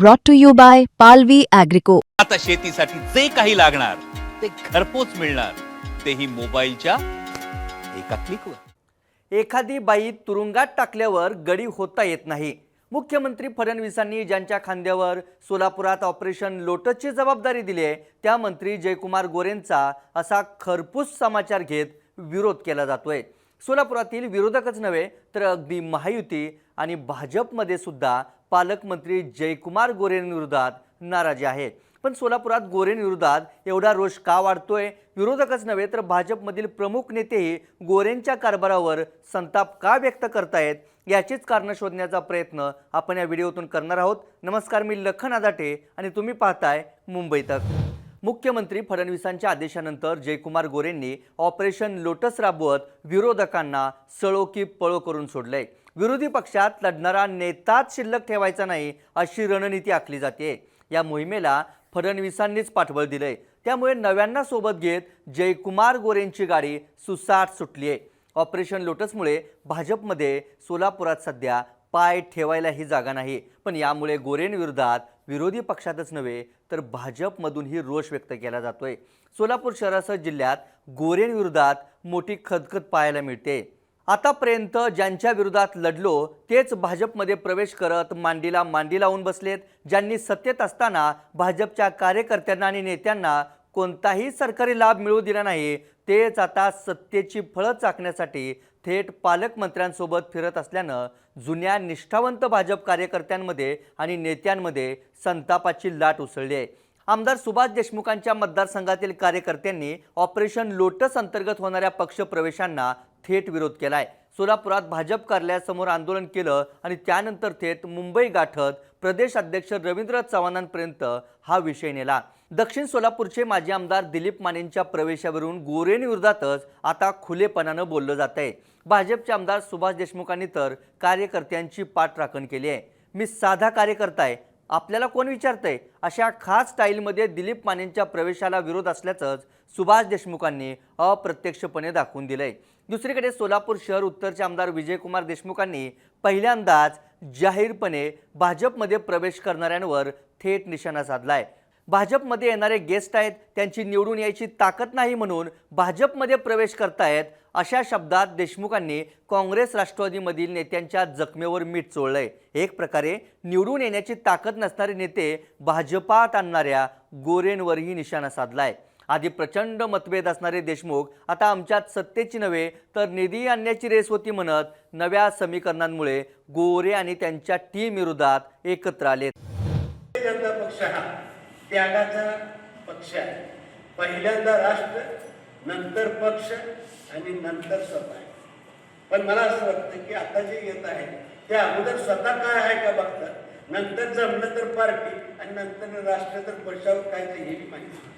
brought to you by Palvi Agrico. आता शेतीसाठी जे काही लागणार ते घरपोच मिळणार. तेही मोबाईलच्या एका क्लिकवर एखादी बाई तुरुंगात टाकल्यावर गडी होता येत नाही. मुख्यमंत्री फडणवीसांनी ज्यांच्या खांद्यावर सोलापुरात ऑपरेशन लोटसची जबाबदारी दिली आहे त्या मंत्री जयकुमार गोरेंचा असा खरपूस समाचार घेत विरोध केला जातोय. सोलापुरातील विरोधकच नव्हे तर अगदी महायुती आणि भाजपमध्ये सुद्धा पालकमंत्री जयकुमार गोरेंविरोधात नाराजी आहे पण सोलापुरात गोरेंविरोधात एवढा रोष का वाढतोय? विरोधकच नव्हे तर भाजपमधील प्रमुख नेतेही गोरेंच्या कारभारावर संताप का व्यक्त करतायत? याचीच कारणं शोधण्याचा प्रयत्न आपण या व्हिडिओतून करणार आहोत. नमस्कार मी लखन आदाटे आणि तुम्ही पाहताय मुंबई तक. मुख्यमंत्री फडणवीसांच्या आदेशानंतर जयकुमार गोरेंनी ऑपरेशन लोटस राबवत विरोधकांना सळो की पळो करून सोडलंय विरोधी पक्षात लढणारा नेताच शिल्लक ठेवायचा नाही अशी रणनीती आखली जाते. या मोहिमेला फडणवीसांनीच पाठबळ दिलंय. त्यामुळे नव्यांना सोबत घेत जयकुमार गोरेंची गाडी सुसाट सुटली आहे ऑपरेशन लोटसमुळे भाजपमध्ये सोलापुरात सध्या पाय ठेवायलाही जागा नाही. पण यामुळे गोरेंविरोधात विरोधी पक्षातच नव्हे तर भाजपमधूनही रोष व्यक्त केला जातोय. सोलापूर शहरासह जिल्ह्यात गोरेंविरोधात मोठी खदखद पाहायला मिळते. आतापर्यंत ज्यांच्या विरोधात लढलो तेच भाजपमध्ये प्रवेश करत मांडीला मांडी लावून बसलेत. ज्यांनी सत्तेत असताना भाजपच्या कार्यकर्त्यांना आणि नेत्यांना कोणताही सरकारी लाभ मिळू दिला नाही. तेच आता सत्तेची फळं चाकण्यासाठी थेट पालकमंत्र्यांसोबत फिरत असल्यानं जुन्या निष्ठावंत भाजप कार्यकर्त्यांमध्ये आणि नेत्यांमध्ये संतापाची लाट उसळली आहे. आमदार सुभाष देशमुखांच्या मतदारसंघातील कार्यकर्त्यांनी ऑपरेशन लोटस अंतर्गत होणाऱ्या पक्षप्रवेशांना थेट विरोध केला आहे सोलापुरात भाजप कार्यालयासमोर आंदोलन केलं आणि त्यानंतर थेट मुंबई गाठत प्रदेश अध्यक्ष रवींद्र चव्हाणांपर्यंत हा विषय नेला. दक्षिण सोलापूरचे माजी आमदार दिलीप मानेंच्या प्रवेशावरून गोरेंविरोधातच आता खुलेपणानं बोललं जात आहे. भाजपचे आमदार सुभाष देशमुखांनी तर कार्यकर्त्यांची पाठराखण केली आहे. मी साधा कार्यकर्ता आहे. आपल्याला कोण विचारतंय? अशा खास स्टाईलमध्ये दिलीप मानेंच्या प्रवेशाला विरोध असल्याचंच सुभाष देशमुखांनी अप्रत्यक्षपणे दाखवून दिलंय. दुसरीकडे सोलापूर शहर उत्तरचे आमदार विजयकुमार देशमुखांनी पहिल्यांदाच जाहीरपणे भाजपमध्ये प्रवेश करणाऱ्यांवर थेट निशाणा साधलाय. भाजपमध्ये येणारे गेस्ट आहेत त्यांची निवडून यायची ताकद नाही म्हणून भाजपमध्ये प्रवेश करतायत अशा शब्दात देशमुखांनी काँग्रेस राष्ट्रवादीमधील नेत्यांच्या जखमेवर मीठ चोळलंय. एक प्रकारे निवडून येण्याची ताकद नसणारे नेते भाजपात आणणाऱ्या गोरेंवरही निशाणा साधलाय. आधी प्रचंड मतभेद असणारे देशमुख आता आमच्यात सत्तेची नव्हे तर निधी आणण्याची रेस होती म्हणत नव्या समीकरणांमुळे गोरे आणि त्यांच्या टीम विरोधात एकत्र आलेत. जनता पक्ष हा त्यागाचा पक्ष आहे. पहिल्यांदा राष्ट्र नंतर पक्ष आणि नंतर स्वतः आहे. पण मला असं वाटतं की आता जे येत आहे ते अगोदर स्वतः काय आहे का बघतात नंतर जमलं तर पार्टी आणि नंतर राष्ट्र तर पक्षावर काय ते हे माहिती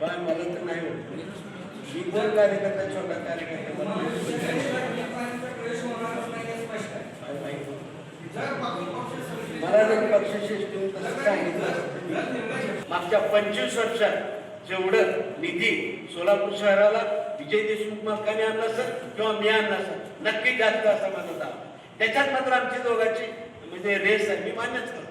पण मला तर नाही होत. मी कोण कार्यकर्ता छोटा कार्यकर्ता मला जर तसं सांगितलं. मागच्या पंचवीस वर्षात जेवढं निधी सोलापूर शहराला विजय देशमुख मालकाने आणला सर किंवा मी आणला सर नक्की जास्त असा माझा दावा. त्याच्यात मात्र आमची दोघांची म्हणजे रेस आहे. मी मान्यच करतो?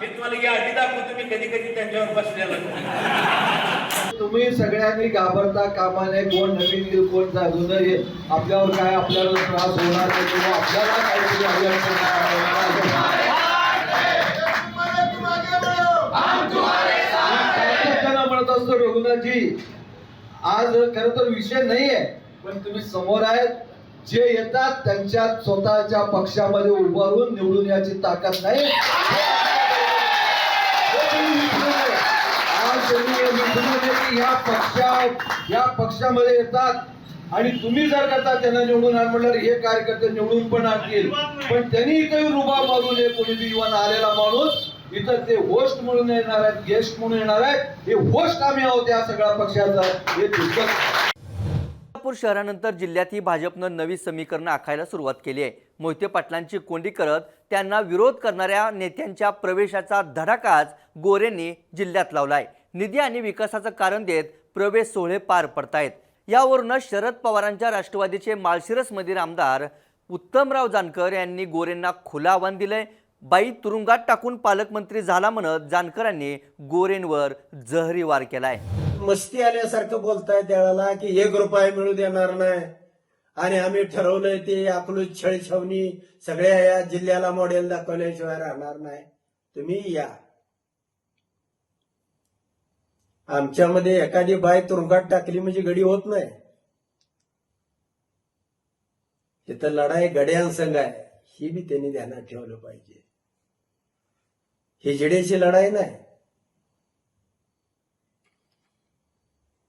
मी तुम्हाला या आधी दाखवतो तुम्ही कधी कधी त्यांच्यावर बसलेला तुम्ही सगळ्यांनी घाबरता कामा नये कोण नवीन येईल कोण जागू नये आपल्यावर काय आपल्याला त्रास होणार नाही किंवा आपल्याला काहीतरी अडचण म्हणत असतो रघुनाथजी आज खर तर विषय नाहीये पण तुम्ही समोर आहेत. जे येतात त्यांच्या स्वतःच्या पक्षामध्ये उभारून निवडून याची ताकद नाही आज त्यांनी की या पक्षा या पक्षामध्ये येतात. आणि तुम्ही जर करता त्यांना निवडून आण म्हणल्यावर हे कार्यकर्ते निवडून पण आणतील. पण त्यांनी काही रुबा मारू नये कोणी बी युवा आलेला माणूस इथं ते होस्ट म्हणून येणार आहेत गेस्ट म्हणून येणार आहेत. हे होस्ट आम्ही आहोत या सगळ्या पक्षाचा. हे पुस्तक सोलापूर शहरानंतर जिल्ह्यातही भाजपनं नवी समीकरणं आखायला सुरुवात केली आहे. मोहिते पाटलांची कोंडी करत त्यांना विरोध करणाऱ्या नेत्यांच्या प्रवेशाचा धडाकाच गोरेंनी जिल्ह्यात लावला आहे निधी आणि विकासाचं कारण देत प्रवेश सोहळे पार पडतायत. यावरूनच शरद पवारांच्या राष्ट्रवादीचे माळशिरसमधील आमदार उत्तमराव जानकर यांनी गोरेंना खुलं आव्हान दिलंय. बाई तुरुंगात टाकून पालकमंत्री झाला म्हणत जानकरांनी गोरेंवर जहरी वार केलाय. मस्ती आल्यासारखं बोलताय त्याला की एक रुपया मिळू देणार नाही. आणि आम्ही ठरवलंय ते आपलं छळ छावणी सगळ्या या जिल्ह्याला मॉडेल दाखवल्याशिवाय राहणार नाही. तुम्ही या. आमच्यामध्ये एखादी बाय तुरुंगात टाकली म्हणजे गडी होत नाही. तिथं लढाई गड्यांसंग आहे. ही बी त्यांनी ध्यानात ठेवलं पाहिजे. ही लढाई नाही.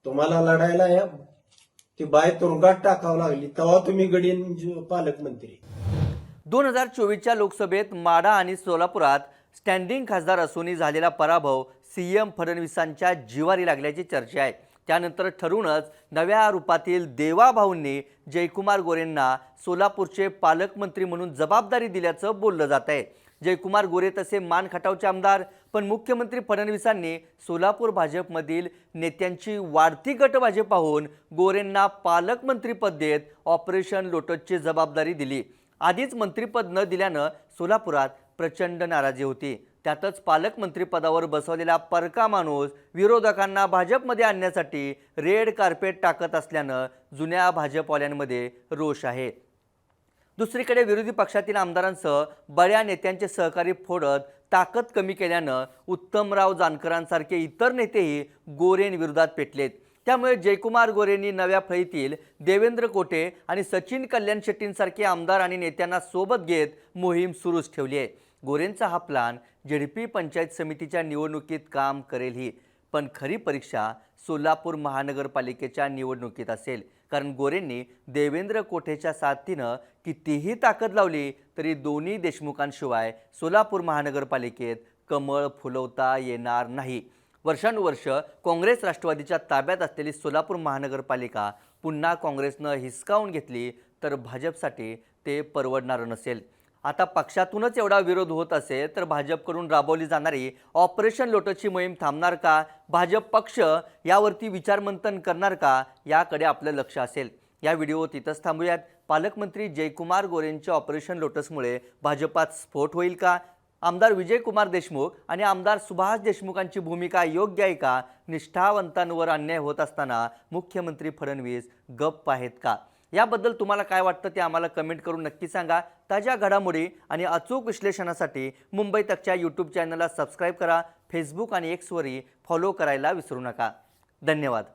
तुम्हाला लढायला या. ती बाय तुरुंगात टाकावं लागली. तेव्हा तुम्ही गडीन पालकमंत्री. दोन हजार चोवीसच्या लोकसभेत माडा आणि सोलापुरात स्टँडिंग खासदार असूनही झालेला पराभव सी एम फडणवीसांच्या जिवारी लागल्याची चर्चा आहे. त्यानंतर ठरूनच नव्या रूपातील देवाभाऊंनी जयकुमार गोरेंना सोलापूरचे पालकमंत्री म्हणून जबाबदारी दिल्याचं बोललं जात आहे. जयकुमार गोरे तसे मान खटावचे आमदार पण मुख्यमंत्री फडणवीसांनी सोलापूर भाजपमधील नेत्यांची वाढती गटबाजी पाहून गोरेंना पालकमंत्रीपद देत ऑपरेशन लोटसची जबाबदारी दिली. आधीच मंत्रिपद न दिल्यानं सोलापुरात प्रचंड नाराजी होती. त्यातच पालकमंत्रीपदावर बसवलेला परका माणूस विरोधकांना भाजपमध्ये आणण्यासाठी रेड कार्पेट टाकत असल्यानं जुन्या भाजपवाल्यांमध्ये रोष आहे. दुसरीकडे विरोधी पक्षातील आमदारांसह बऱ्या नेत्यांचे सहकारी फोडत ताकद कमी केल्यानं उत्तमराव जानकरांसारखे इतर नेतेही गोरेंविरोधात पेटलेत. त्यामुळे जयकुमार गोरेंनी नव्या फळीतील देवेंद्र कोटे आणि सचिन कल्याण शेट्टींसारखे आमदार आणि नेत्यांना सोबत घेत मोहीम सुरूच ठेवली आहे. गोरेंचा हा प्लान झेडपी पंचायत समितीच्या निवडणुकीत काम करेल ही पण खरी परीक्षा सोलापूर महानगरपालिकेच्या निवडणुकीत असेल. कारण गोरेंनी देवेंद्र कोठेच्या साथीनं कितीही ताकद लावली तरी दोन्ही देशमुखांशिवाय सोलापूर महानगरपालिकेत कमळ फुलवता येणार नाही. वर्षानुवर्ष काँग्रेस राष्ट्रवादीच्या ताब्यात असलेली सोलापूर महानगरपालिका पुन्हा काँग्रेसनं हिसकावून घेतली तर भाजपसाठी ते परवडणारं नसेल. आता पक्षातूनच एवढा विरोध होत असेल तर भाजपकडून राबवली जाणारी ऑपरेशन लोटसची मोहीम थांबणार का? भाजप पक्ष यावरती विचारमंथन करणार का? याकडे आपलं लक्ष असेल. या व्हिडिओ तिथंच थांबूयात. पालकमंत्री जयकुमार गोरेंच्या ऑपरेशन लोटसमुळे भाजपात स्फोट होईल का? आमदार विजयकुमार देशमुख आणि आमदार सुभाष देशमुखांची भूमिका योग्य आहे का? निष्ठावंतांवर अन्याय होत असताना मुख्यमंत्री फडणवीस गप्प आहेत का? याबद्दल तुम्हाला काय वाटतं ते आम्हाला कमेंट करून नक्की सांगा. ताज्या घडामोडी आणि अचूक विश्लेषणासाठी मुंबई तकच्या यूट्यूब चॅनलला सबस्क्राईब करा. फेसबुक आणि एक्सवरही फॉलो करायला विसरू नका. धन्यवाद.